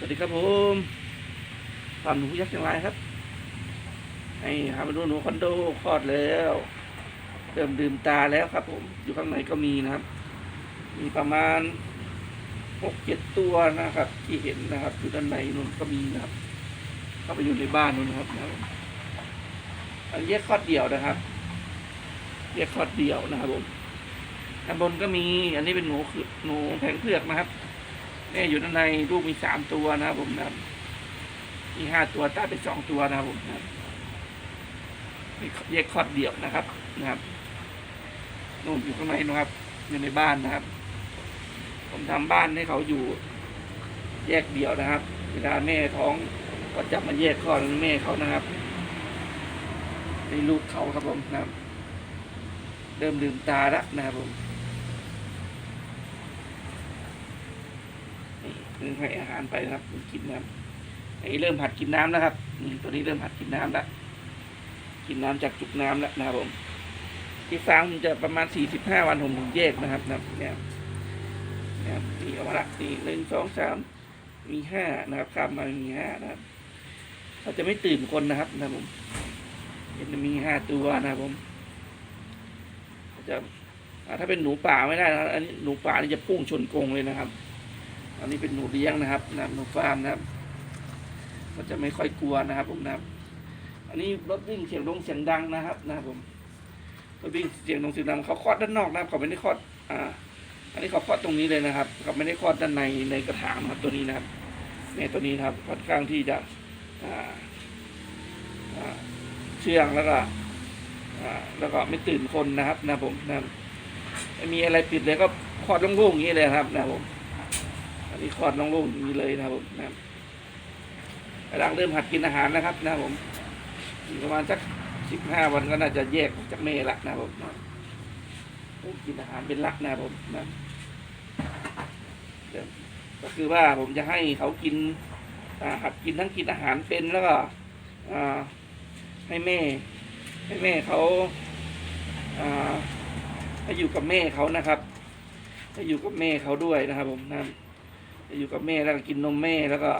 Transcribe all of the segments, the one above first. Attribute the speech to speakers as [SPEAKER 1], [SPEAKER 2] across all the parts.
[SPEAKER 1] สวัสดีครับผมฟาร์มหนูยักษ์เชียงรายครับ ไอ้หามาดูหนูคอนโดคลอดแล้วเริ่มดื่มตาแล้วครับ ผม อยู่ข้างในก็มีนะครับ มีประมาณหกเจ็ดตัวนะครับ ที่เห็นนะครับ อยู่ด้านในนู่นก็มีนะครับ เข้าไปอยู่ในบ้านนู่นนะครับนะอันนี้แยกคลอดเดี่ยวนะครับแยกคลอดเดี่ยวนะครับผมด้านบนก็มี อันนี้เป็นหนูคือหนูแผงเผือกนะครับ แม่อยู่ด้านในลูกมีสามตัวนะครับผมนะครับมีห้าตัวตายไปสองตัวนะครับผมนะครับมีแยกคลอดเดี่ยวนะครับนะครับนู่นอยู่ข้างในนะครับอยู่ในบ้านนะครับ ผมทำบ้านให้เขาอยู่ แยกเดี่ยวนะครับ เวลาแม่ท้องก็จับมาแยกคลอดแม่เขานะครับในลูกเขาครับผมนะครับ เริ่มลืมตาแล้วนะครับผม นี่เริ่ม ให้อาหารไปนะครับมันกินนะครับไอ้เริ่มหัดกินน้ำแล้วครับนี่ตัวนี้เริ่มหัดกินน้ำแล้วกินน้ำจากจุกน้ำแล้วนะครับผมที่ฟาร์มมันจะประมาณสี่สิบห้าวันผมถึงแยกนะครับนะเนี่ยนะครับนี่เอามาละนี่หนึ่งสองสามมีห้านะครับข้ามมามีห้านะครับเขาจะไม่ตื่นคนนะครับนะครับผมเห็นมีห้าตัวนะครับผมจะถ้าเป็นหนูป่าไม่ได้นะครับอันนี้หนูป่านี่จะพุ่งชนกรงเลยนะครับ อันนี้เป็นหนูเลี้ยงนะครับนะหนูฟาร์มนะครับ ก็จะไม่ค่อยกลัวนะครับ ผมนะครับ อันนี้รถวิ่งเสียงดงเสียงดังนะครับ นะครับผมรถวิ่งเสียงดงเสียงดังเขาคลอดด้านนอกนะครับเขาไม่ได้คลอดอ่า อันนี้เขาคลอดตรงนี้เลยนะครับเขาไม่ได้คลอดด้านในในกระถางนะครับตัวนี้นะครับเนี่ยตัวนี้นะครับค่อนข้างที่จะอ่าอ่าเชื่องแล้วก็อ่าแล้วก็ไม่ตื่นคนนะครับนะครับผมนะครับมีอะไรปิดเลยก็คลอดโล่งๆอย่างนี้เลยครับนะครับผม อันนี้คลอดน้องลูกอย่างนี้เลยนะครับผมนะกำลังเริ่มหัดกินอาหารนะครับ นะครับผมประมาณสักสิบห้าวันก็น่าจะแยกจากเมละนะครับผมนะกินอาหารเป็นหลักนะผมนะครับก็คือว่าผมจะให้เขากินหัดกินทั้งกินอาหารเป็นแล้วก็ให้แม่ ให้แม่เขาให้อยู่กับแม่เขานะครับให้อยู่กับแม่เขาด้วยนะครับผมนะ อยู่กับแม่แล้วก็กินนมแม่แล้วก็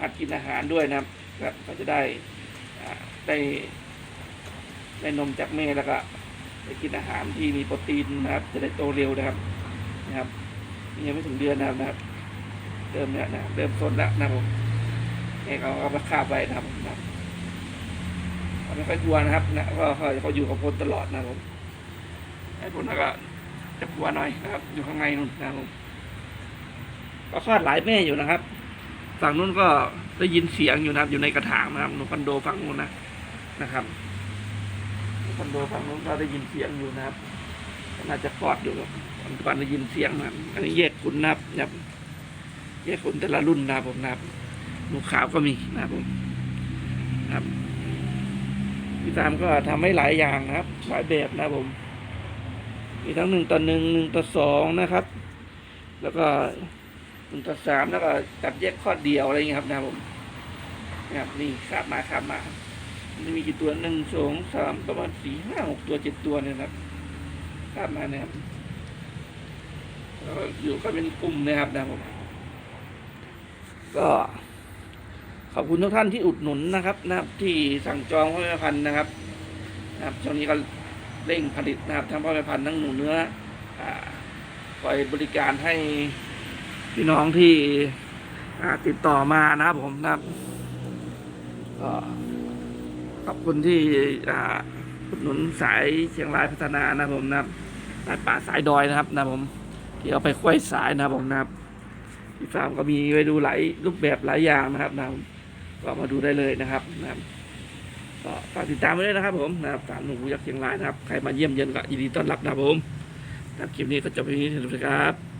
[SPEAKER 1] หัดกินอาหารด้วยนะครับครับก็จะได้ได้ได้นมจากแม่แล้วก็ได้กินอาหารที่มีโปรตีนนะครับ จะได้โตเร็วนะครับนะครับยังไม่ถึงเดือนนะครับเริ่มแล้วนะเริ่มต้นแล้วนะผมแม่เขาก็มาคาบไว้นะครับผมนะครับเขาไม่ค่อยกลัวนะครับนะก็เขาเขาอยู่กับคนตลอดนะผมไอ้คนนั้นก็ จะกลัวหน่อยนะครับ อยู่ข้างในนู่นนะครับผมก็คลอดหลายแม่อยู่นะครับ ฝั่งนู้นก็ได้ยินเสียงอยู่นะครับ อยู่ในกระถางนะครับหนูคอนโดฝั่งนู้นนะนะครับคอนโดฝั่งนู้นก็ได้ยินเสียงอยู่นะครับน่าจะคลอดอยู่ครับก่อนได้ยินเสียงนะครับอันนี้แยกขุนนะครับนะครับแยกขุนแต่ละรุ่นนะครับผมนะครับหนูขาวก็มีนะครับผมนะครับพี่ตามก็ทำให้หลายอย่างนะครับ หลายแบบนะผม มีทั้งหนึ่งต่อหนึ่งหนึ่งต่อสองนะครับ แล้วก็หนึ่งต่อสามแล้วก็จับแยกข้อเดียวอะไรอย่างเงี้ยครับนะครับผมนะครับนี่ขาบมาขาบมามันมีกี่ตัวหนึ่งสองสามประมาณสี่ห้าหกตัวเจ็ดตัวเนี่ยนะครับขาบมาเนี่ยครับอยู่ก็เป็นกลุ่มนะครับนะครับผมก็ขอบคุณทุกท่านที่อุดหนุนนะครับนะครับที่สั่งจองพ่อแม่พันธุ์นะครับ นะครับช่วงนี้ก็ เร่งผลิตนะครับทั้งพ่อแม่พันธุ์ทั้งหนูเนื้อคอยบริการให้พี่น้องที่ติดต่อมานะครับผมนะครับขอบคุณที่อ่าอุดหนุนสายเชียงรายพัฒนานะครับผมนะครับสายป่าสายดอยนะครับนะครับผมที่เอาไปควยสายนะครับผมนะครับที่ฟาร์มก็มีไว้ดูหลายรูปแบบหลายอย่างนะครับนะครับก็มาดูได้เลยนะครับนะครับ ก็ฝากติดตามไว้ด้วยนะครับผมนะครับสามหนุ่มยักษ์เชียงรายนะครับ ใครมาเยี่ยมเยือนก็ยินดีต้อนรับนะครับผมครับคลิปนี้ก็จบเพียงนี้สวัสดีครับ